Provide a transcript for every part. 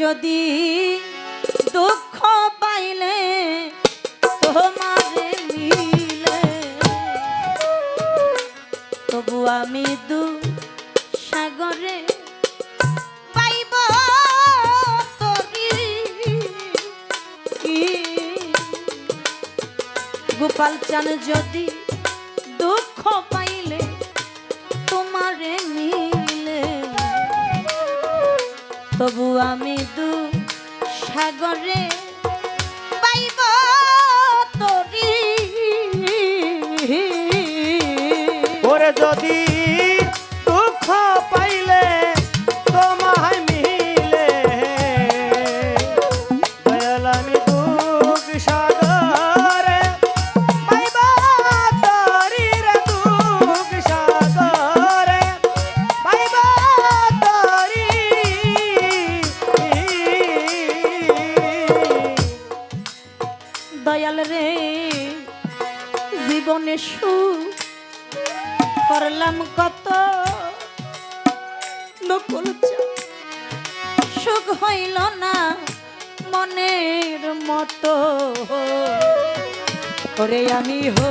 যদি দুঃখ পাইলে তোমারে মিলে। তবু আমি দু সাগরে গোপাল চান যদি দুঃখ তবু আমি দু সাগরে পাইব তরি। ওরে যদি সু করলাম কত সুখ হইল না মনের মতো। করে আমি হো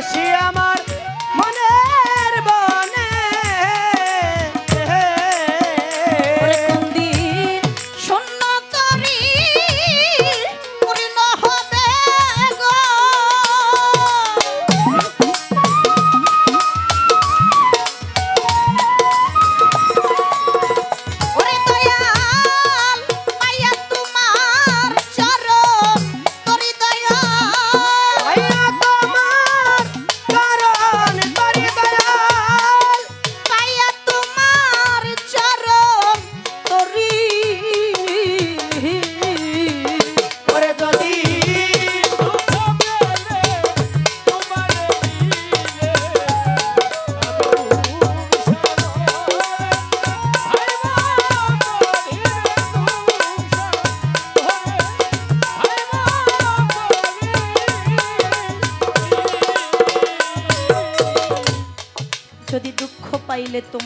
Mashiach.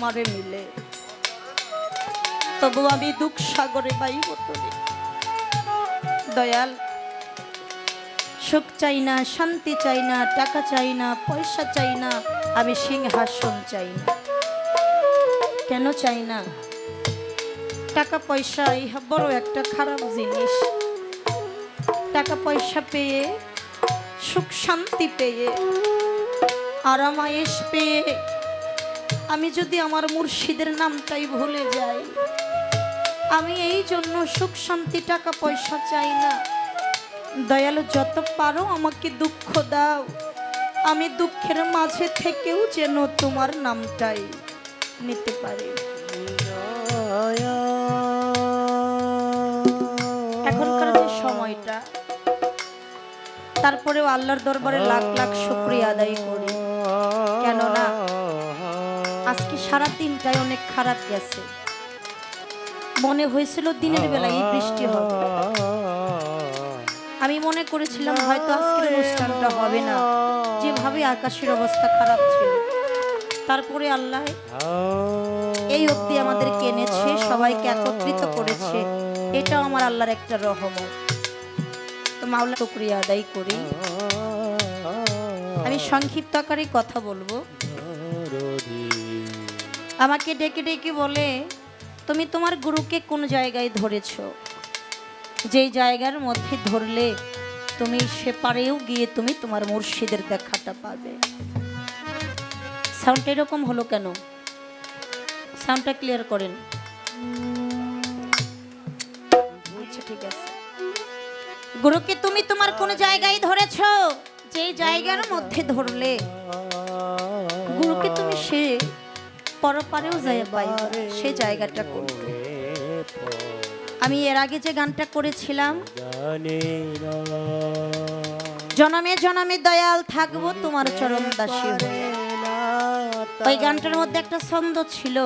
তোমারে মিলে। তবু আমি দুঃখ সাগরে বাইব তোরে। দয়াল, সুখ চাই না, শান্তি চাই না, টাকা চাই না, পয়সা চাই না, আমি সিংহাসন চাই না। কেন চাই না? টাকা পয়সা, ইহা, বড় একটা খারাপ জিনিস। টাকা পয়সা পেয়ে, সুখ শান্তি পেয়ে, আরামায়েশ পেয়ে আমি যদি আমার মুর্শিদের নামটাই ভুলে যাই, আমি এই জন্য সুখ শান্তি, টাকা পয়সা চাই না। দয়ালু, যত পারো আমাকে দুঃখ দাও। আমি দুঃখের মাঝে থেকেও যেন তোমার নামটাই নিতে পারি। এখনকার যে সময়টা, তারপরেও আল্লাহর দরবারে লাখ লাখ শুক্রিয়া আদায় করি। কেননা আজকে সারা দিনটাই অনেক খারাপ গেছে। মনে হয়েছিল দিনের বেলায় বৃষ্টি হবে। আমি মনে করেছিলাম হয়তো আজকের অনুষ্ঠানটা হবে না। যেভাবে আকাশের অবস্থা খারাপ ছিল। তারপরে আল্লাহ এই অবধি আমাদেরকে এনেছে, সবাইকে একত্রিত করেছে। এটাও আমার আল্লাহর একটা রহমত। তো মাওলা শুক্রিয়া আদায় করি। আমি সংক্ষিপ্ত আকারে কথা বলব। আমাকে ডেকে ডেকে বলে, তুমি তোমার গুরুকে কোন জায়গায় ধরেছো? যেই জায়গার মধ্যে ধরলে তুমি সেপারেও গিয়ে তুমি তোমার মুর্শিদের দেখাটা পাবে। সাউন্ডটা এরকম হলো কেন? সাউন্ডটা ক্লিয়ার করেন। আচ্ছা ঠিক আছে। গুরুকে তুমি তোমার কোন জায়গায় ধরেছো? যেই জায়গার মধ্যে ধরলে গুরুকে তুমি সে পরপারেও যায় পাইবা সে জায়গাটা কোনটা আমি এর আগে যে গানটা করেছিলাম, জনমে জনমে দয়াল থাকব তোমার চরণ দাসী ওই গানটার মধ্যে একটা ছন্দ ছিল,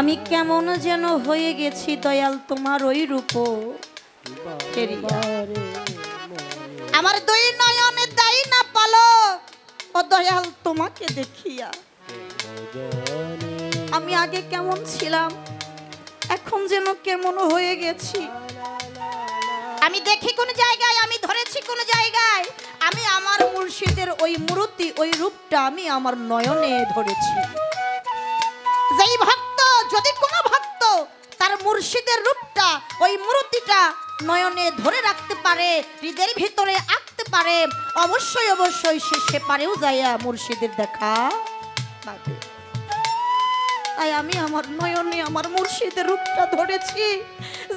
আমি কেমন যেন হয়ে গেছি দয়াল তোমার ওই রূপ। আমার দুই নয়নে দাই না পালো, ও দয়াল তোমাকে দেখিয়া। আমি আগে কেমন ছিলাম? এখন যেন কেমন হয়ে গেছি। আমি দেখি কোন জায়গায়, আমি ধরেছি কোন জায়গায়। আমি আমার মুর্শিদের ওই মূর্তি, ওই রূপটা আমি আমার নয়নে ধরেছি। যেই ভক্ত, যদি কোনো ভক্ত তার মুর্শিদের রূপটা, ওই মূর্তিটা নয়নে ধরে রাখতে পারে, হৃদের ভিতরে আঁকতে পারে, অবশ্যই অবশ্যই সে সেপারেও যাইয়া মুর্শিদের দেখা। পাবে তাই আমি আমার নয়নে আমার মুর্শিদের রূপটা ধরেছি।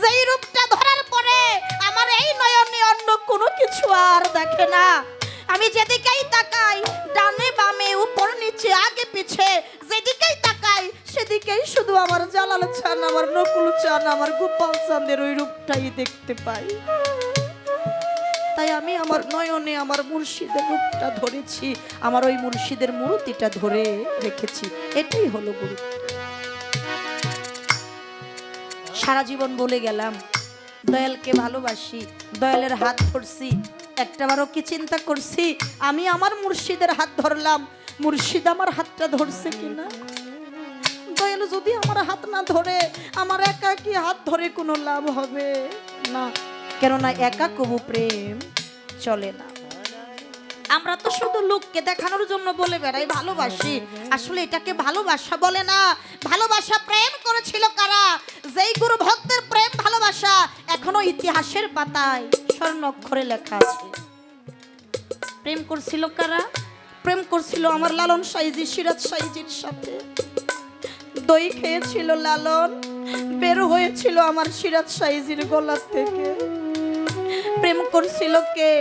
যেই রূপটা ধরার পরে আমার এই নয়নে অন্য কোনো কিছু আর দেখে না। আমি যেদিকেই তাকাই, ডানে বামে, উপর নিচে, আগে পিছে, যেদিকেই তাকাই, সেদিকেই শুধু আমার জালাল চান, আমার নকুল চান, আমার গোপাল চাঁদের ওই রূপটাই দেখতে পাই। তাই আমি আমার নয়নে আমার মুর্শিদের রূপটা ধরেছি, আমার ওই মুর্শিদের মূর্তিটা ধরে রেখেছি। এটাই হলো গুরু সারা জীবন বলে গেলাম, দয়ালকে ভালোবাসি, দয়ালের হাত ধরছি একটাবারও কি চিন্তা করছি? আমি আমার মুর্শিদের হাত ধরলাম, মুর্শিদ আমার হাতটা ধরছে কিনা? দয়াল যদি আমার হাত না ধরে, আমার একা কি হাত ধরে কোনো লাভ হবে? না, কেননা একা কবু প্রেম চলে না। আমরা তো শুধু লোককে দেখানোর জন্য বলে বেড়াই, ভালোবাসি। আসলে এটাকে ভালোবাসা বলে না। ভালোবাসা প্রেম করেছিল কারা? যেই গুরু ভক্তের প্রেম, ভালোবাসা এখনও ইতিহাসের পাতায়, স্বর্ণ অক্ষরে লেখা আছে। প্রেম করছিল কারা? প্রেম করছিল আমার লালন সাইজি, সিরাজ সাইজির সাথে। দই খেয়েছিল লালন, বের হয়েছিল আমার সিরাজ সাইজির গলার থেকে। প্রেম করছিল কে?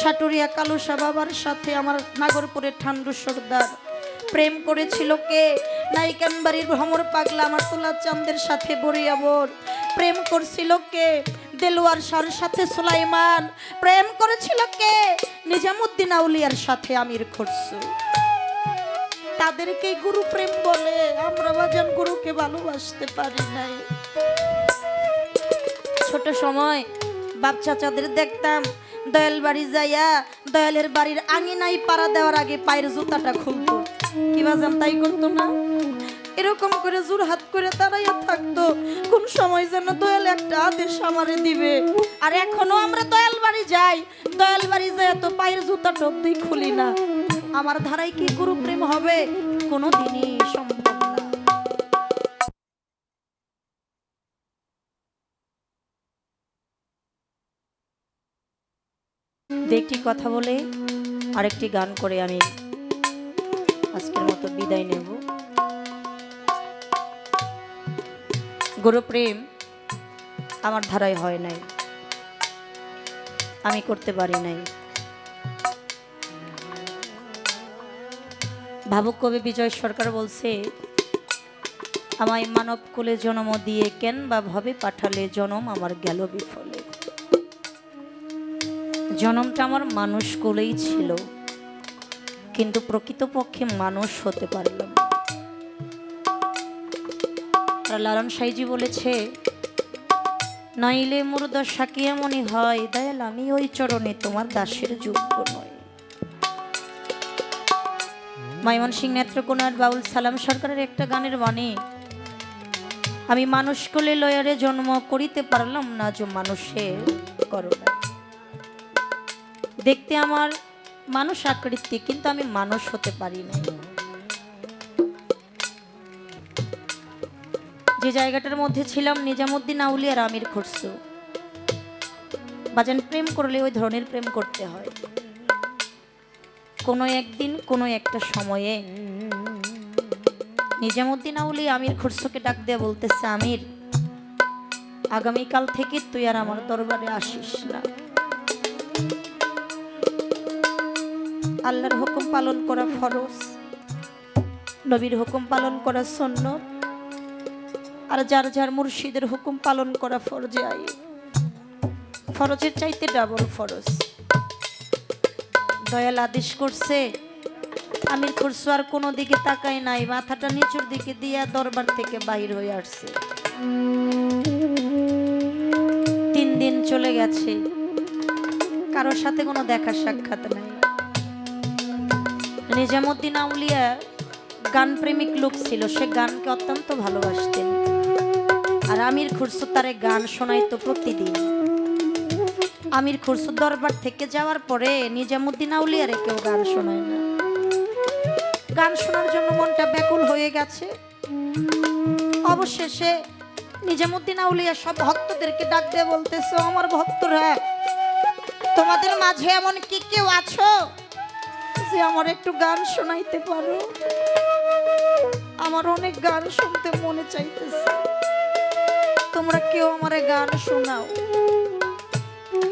সাটুরিয়া কালুসা বাবার সাথে আমার নাগরপুরের ঠান্ডু সর্দার। প্রেম করেছিল কে? নাইকান বাড়ির ভ্রমর পাগলা আমার তোলা চাঁদের সাথে বরিয়াবর প্রেম করছিল কে? দেলোয়ার শাহর সাথে সুলাইমান। প্রেম করেছিল কে? নিজামুদ্দিন আউলিয়ার সাথে আমির খরসু তাদেরকে গুরু প্রেম বলে, আমরা বাজান গুরুকে ভালোবাসতে পারি নাই। ছোট সময় বাপ চাচাদের দেখতাম দয়াল বাড়ি যাইয়া দয়ালের বাড়ির আঙিনাই পাড়া দেওয়ার আগে পায়ের জুতাটা খুলতো। কি বাজান তাই করতো না? এরকম করে জোর হাত করে দাঁড়াইয়া থাকতো। কোন সময় যেন দয়াল একটা আদেশ আমারে দিবে। আর এখনও আমরা দয়াল বাড়ি যাই। দয়াল বাড়ি যায় তো পায়ের জুতা টপতেই খুলি না। আমার ধারায় কি গুরু প্রেম হবে? কোনো দিনই দু একটি কথা বলে আরেকটি গান করে আমি আজকের মতো বিদায় নেব। গুরুপ্রেম আমার ধারায় হয় নাই। আমি করতে পারি নাই। ভাবুক কবি বিজয় সরকার বলছে, আমায় মানব কুলে জন্ম দিয়ে কেন বা ভবে পাঠালে জনম আমার গেল বিফলে। জনমটা আমার মানুষ কোলেই ছিল, কিন্তু প্রকৃতপক্ষে মানুষ হতে পারলাম লালন সাইজি বলেছে, নইলে মোর দশা কি এমনই হয়, দয়াল, আমি ওই চরণে তোমার দাসের যোগ্য নয় মাইমন সিং নেত্রকোনার বাউল সালাম সরকারের একটা গানের বাণী, আমি মানুষ কোলে লয়ারে জন্ম করিতে পারলাম না যে মানুষের করোনা দেখতে আমার মানুষ আকৃতি, কিন্তু আমি মানুষ হতে পারি না যে জায়গাটার মধ্যে ছিলাম নিজামুদ্দিন আউলিয়ার আমির খরসু বাজান, প্রেম করলে ওই ধরনের প্রেম করতে হয়। কোনো একদিন, কোনো একটা সময়ে নিজামুদ্দিন আউলি আমির খরসুকে ডাক দিয়ে বলতেছে, আমির, আগামীকাল থেকে তুই আর আমার দরবারে আসিস না। আল্লাহর হুকুম পালন করা ফরজ, নবীর হুকুম পালন করা সন্ন্যত আর যার যার মুর্শিদের হুকুম পালন করা ফরজে আই ফরজের চাইতে ডাবল ফরজ। দয়াল আদেশ করছে আমির করছ আর কোনো দিকে তাকাই নাই, মাথাটা নিচুর দিকে দিয়া দরবার থেকে বাইর হয়ে আসছে। তিন দিন চলে গেছে, কারোর সাথে কোনো দেখা সাক্ষাৎ নাই। নিজামুদ্দিন আউলিয়া গান প্রেমিক লোক ছিল, সে গানকে অত্যন্ত ভালোবাসতেন। আর আমির খুরসু তারে গান শোনাইতো প্রতিদিন। আমির খুরসু দরবার থেকে যাওয়ার পরে নিজামুদ্দিন আউলিয়ারে কেউ গান শোনায় না। গান শোনার জন্য মনটা ব্যাকুল হয়ে গেছে। অবশেষে নিজামুদ্দিন আউলিয়া সব ভক্তদেরকে ডাক দিয়ে বলতেছে আমার ভক্তরা, তোমাদের মাঝে এমন কি কেউ আছো? যে আমার একটু গান শোনাইতে পারো? আমার অনেক গান শুনতে মনে চাইতেছে। তোমরা কেউ আমারে গান শোনাও?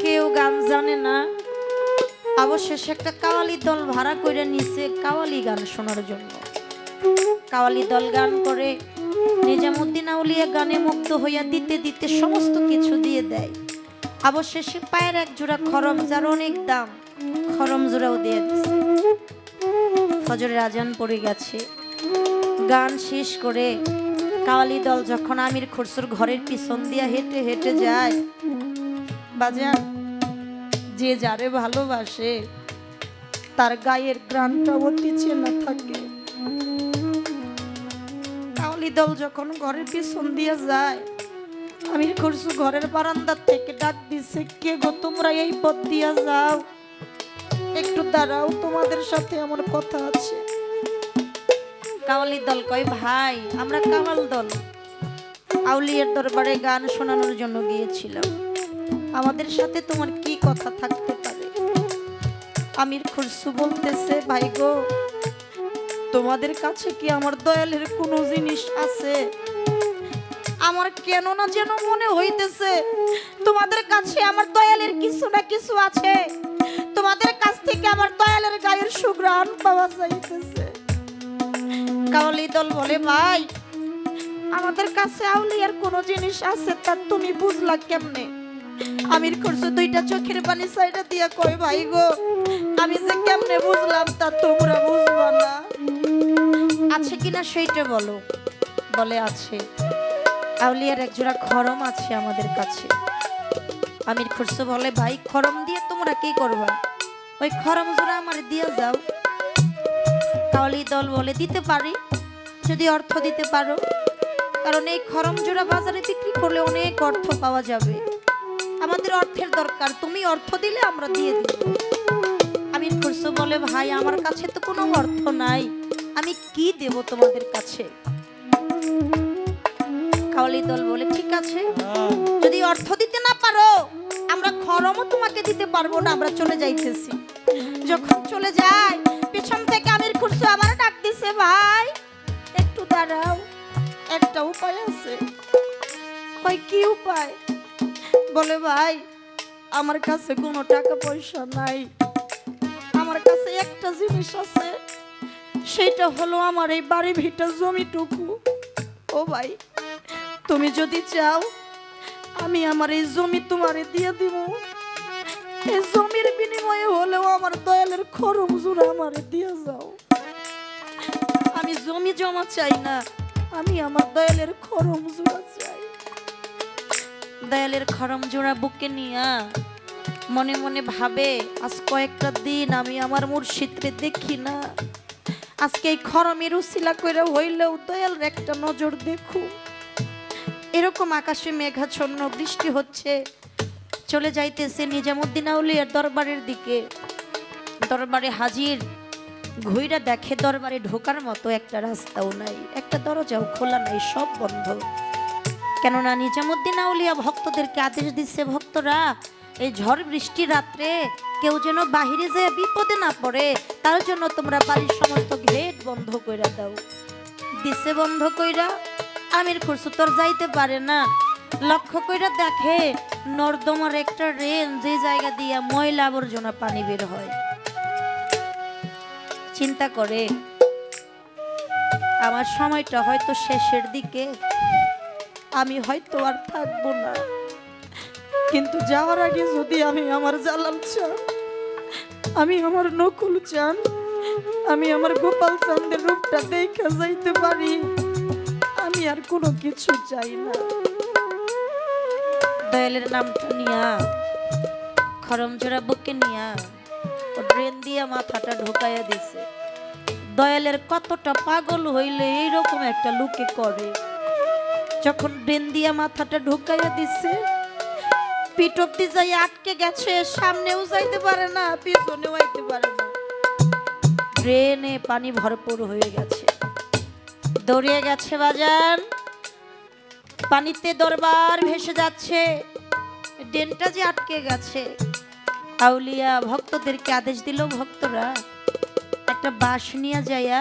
কেউ গান জানে না? অবশেষে একটা কাওয়ালি দল ভাড়া করে নিছে কাওয়ালি গান শোনার জন্য। কাওয়ালি দল গান করে, নিজামুদ্দিন আউলিয়া গানে মুক্ত হইয়া দিতে দিতে সমস্ত কিছু দিয়ে দেয়। অবশেষে পায়ের এক জোড়া খরম যার অনেক দাম। খরম জোড়াও দিয়ে দিছে। ফজরের আজান পড়ে গেছে। গান শেষ করে কাওয়ালি দল যখন আমির খরসুর ঘরের পিছন দিয়া হেঁটে হেঁটে যায় বাজান যে যারে ভালোবাসে, তার গায়ের গ্রানটা অতি চেনা থাকে। কাওয়ালি দল যখন ঘরের পিছন দিয়ে যায়, আমির খরসু ঘরের বারান্দার থেকে ডাক দিছে, কে গো তোমরা এই পথ দিয়া যাও? একটু দাঁড়াও, তোমাদের সাথে আমার কথা আছে। কাওয়ালি দল কয়, ভাই, আমরা কাওয়াল দল। আউলিয়ার দরবারে গান শোনানোর জন্য গিয়েছিলাম। আমাদের সাথে তোমার কি কথা থাকতে পারে? আমির খুরসু বলতেছে, ভাই গো, তোমাদের কাছে কি আমার দয়ালের কোনো জিনিস আছে? আমার কেন না যেন মনে হইতেছে, তোমাদের কাছে আমার দয়ালের কিছু না কিছু আছে? তোমাদের কাছ থেকে আমার দয়ালের গায়ের সুগ্রাণ পাওয়া যাইতেছে। কাওয়ালি দল বলে, ভাই, আমাদের কাছে আউলিয়ার কোনো জিনিস আছে তা তুমি বুঝলা কেমনে? আমির করছ দুইটা চোখের পানি সাইডা দিয়া কই ভাই গো, আমি যে কেমনে বুঝলাম তা তোমরা বুঝবা না। আছে কিনা সেইটা বলো। বলে, আছে। আউলিয়ার এক জোড়া খরম আছে আমাদের কাছে। আমির খুরসো বলে, ভাই, খরম দিয়ে তোমরা কি করবা? ওই খরম জোড়া আমার দিয়ে যাও। কাওয়ালি দল বলে দিতে পারি, যদি অর্থ দিতে পারো। কারণ এই খরমজোড়া বাজারে বিক্রি করলে অনেক অর্থ পাওয়া যাবে। আমাদের অর্থের দরকার, তুমি অর্থ দিলে আমরা দিয়ে দিব। আমির খুরসু বলে, ভাই, আমার কাছে তো কোনো অর্থ নাই। আমি কি দেব তোমাদের কাছে? কাওয়ালি দল বলে, ঠিক আছে। যদি অর্থ দিতে না পারো, আমরা খরমও তোমাকে দিতে পারব না, আমরা চলে যাইতেছি। যখন চলে যায়, পেছন থেকে আমির খুরসু আবার ডাক দিছে, ভাই, একটু দাঁড়াও, একটা উপায় আছে। কি উপায়? বলে, ভাই, আমার কাছে কোনো টাকা পয়সা নাই। আমার কাছে একটা জিনিস আছে, সেটা হলো আমার এই বাড়ি ভিটা জমিটুকু। ও ভাই, তুমি যদি চাও, আমি আমার এই জমি তোমারে দিয়ে দিব এই জমির বিনিময়ে আমার দয়ালের খরম জোড়া আমারে দিয়ে যাও। আমি জমি জমা চাই না, আমি আমার দয়ালের খরম জোড়া চাই। দয়ালের খরম জোড়া বুকে নিয়া মনে মনে ভাবে, আজ কয়েকটা দিন আমি আমার মুর্শিদরে দেখি না। আজকে এই খরমের উসিলা করে হইলেও দয়ালের একটা নজর দেখু। এরকম আকাশে মেঘাচ্ছন্ন বৃষ্টি হচ্ছে, চলে যাইতেছে নিজামুদ্দিন আউলিয়ার দরবারের দিকে। দরবারে হাজির। ঘুইরা দেখে দরবারে ঢোকার মতো একটা রাস্তাও নাই, একটা দরজাও খোলা নাই, সব বন্ধ। কেননা নিজামুদ্দিন আউলিয়া ভক্তদেরকে আদেশ দিচ্ছে, ভক্তরা, এই ঝড় বৃষ্টি রাত্রে কেউ যেন বাহিরে যেয়ে বিপদে না পড়ে, তার জন্য তোমরা বাড়ির সমস্ত গেট বন্ধ কইরা দাও। দিছে বন্ধ কইরা, আমির খুরসু তোর যাইতে পারে না। লক্ষ্য কইরা দেখে নর্দমার একটা রেল যে জায়গা দিয়া ময়লা আবর্জনা পানি বের হয়। চিন্তা করে। আমার সময়টা হয়তো শেষের দিকে। আমি হয়তো আর থাকব না। কিন্তু যাওয়ার আগে যদি আমি আমার জালাল চান, আমি আমার নকুল চান, আমি আমার গোপাল চান্দের রূপটা দেখে যাইতে পারি, আমি আর কোনো কিছু চাই না। দয়ালের নামটা নিয়া, খরমজোড়া বুকে নিয়া, ও ড্রেন দিয়া মাথাটা ঢোকাইয়া দিছে। দয়ালের কতটা পাগল হইলে এইরকম একটা লুকে করে। যখন ড্রেন দিয়া মাথাটা ঢোকাইয়া দিছে পিটপটি যাই আটকে গেছে, সামনেও যাইতে পারে না, পিছনেও আইতে পারে না। ড্রেনে পানি ভরপুর হয়ে গেছে। দৌড়িয়ে গেছে বাজান। পানিতে দরবার ভেসে যাচ্ছে। ড্রেনটা যে আটকে গেছে। আউলিয়া ভক্তদেরকে আদেশ দিল, ভক্তরা একটা বাঁশ নিয়ে যাইয়া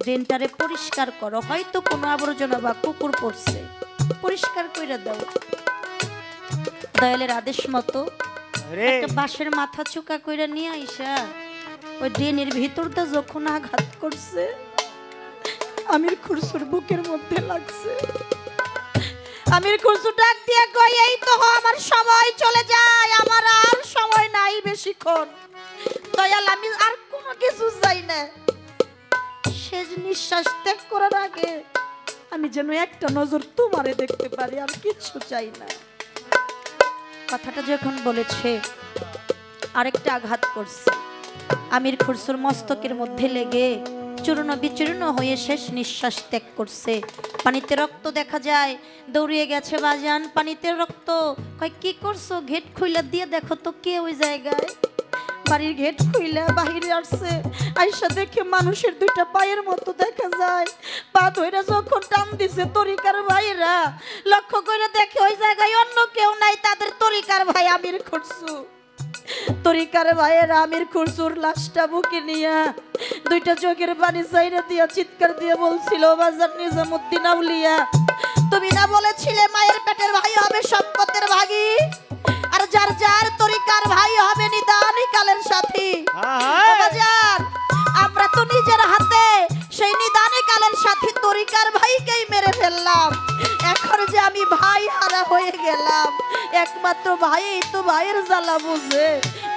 ড্রেনটারে পরিষ্কার করো। হয়তো কোনো আবর্জনা বা কুকুর পড়ছে। পরিষ্কার করে দাও। দয়ালের আদেশ মতো একটা বাঁশের মাথা চুকা কইরা নিয়ে আইসা। ওই ড্রেনের ভিতরটা যখন আঘাত করছে আমির খুরসুর বুকের মধ্যে লাগছে। আমির খুরসু ডাক দিয়া কই এই তো আমার সময় চলে যায় আমার আর সময় নাই বেশিক্ষণ। দয়াল আমি আর কোনো কিছু চাই না শেষ নিঃশ্বাস ত্যাগ করার আগে আমি যেন একটা নজর তোমারে দেখতে পারি, আর কিছু চাই না। কথাটা যখন বলেছে, আরেকটা আঘাত করছে। আমির খুরসুর মস্তকের মধ্যে লেগে চূর্ণ বিচূর্ণ হয়ে শেষ নিঃশ্বাস ত্যাগ করছে। পানিতে রক্ত দেখা যায়, দৌড়িয়ে গেছে বাজান, পানিতে রক্ত। কয়, কি করছ? ঘেট খুইলা দিয়ে দেখো তো কে ওই জায়গায়? বাড়ির গেট খুইলা বাহিরে আসছে। আইসা দেখে মানুষের দুইটা পায়ের মতো দেখা যায়। পা ধইরা যখন টান দিছে তরিকার ভাইরা, লক্ষ্য করে দেখে ওই জায়গায় অন্য কেউ নাই, তাদের তরিকার ভাই আমির খুরসু তরিকার ভাইয়ের আমির খুরসুর লাশটা বুকে নিয়ে দুইটা চোখের পানি সাইরা দিয়া চিৎকার দিয়ে বলছিল বাজার নিজামুদ্দিন আউলিয়া, তুমি না বলেছিলে মায়ের পেটের ভাই হবে সম্পদের ভাগী? যার যার তরিকার ভাই হবে নিদানি কালের সাথী। আমরা তো নিজের হাতে সেই নিদানে কালের সাথী তরিকার ভাইকেই মেরে ফেললাম। এখন যে আমি ভাই হারা হয়ে গেলাম একমাত্র ভাই তো ভাইয়ের জ্বালা বুঝে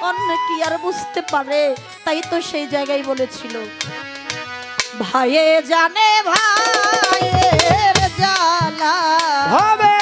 অন্য কি আর বুঝতে পারে? তাই তো সেই জায়গায় বলেছিল। ভাইয়ে জানে ভাইয়ের জ্বালা। হবে।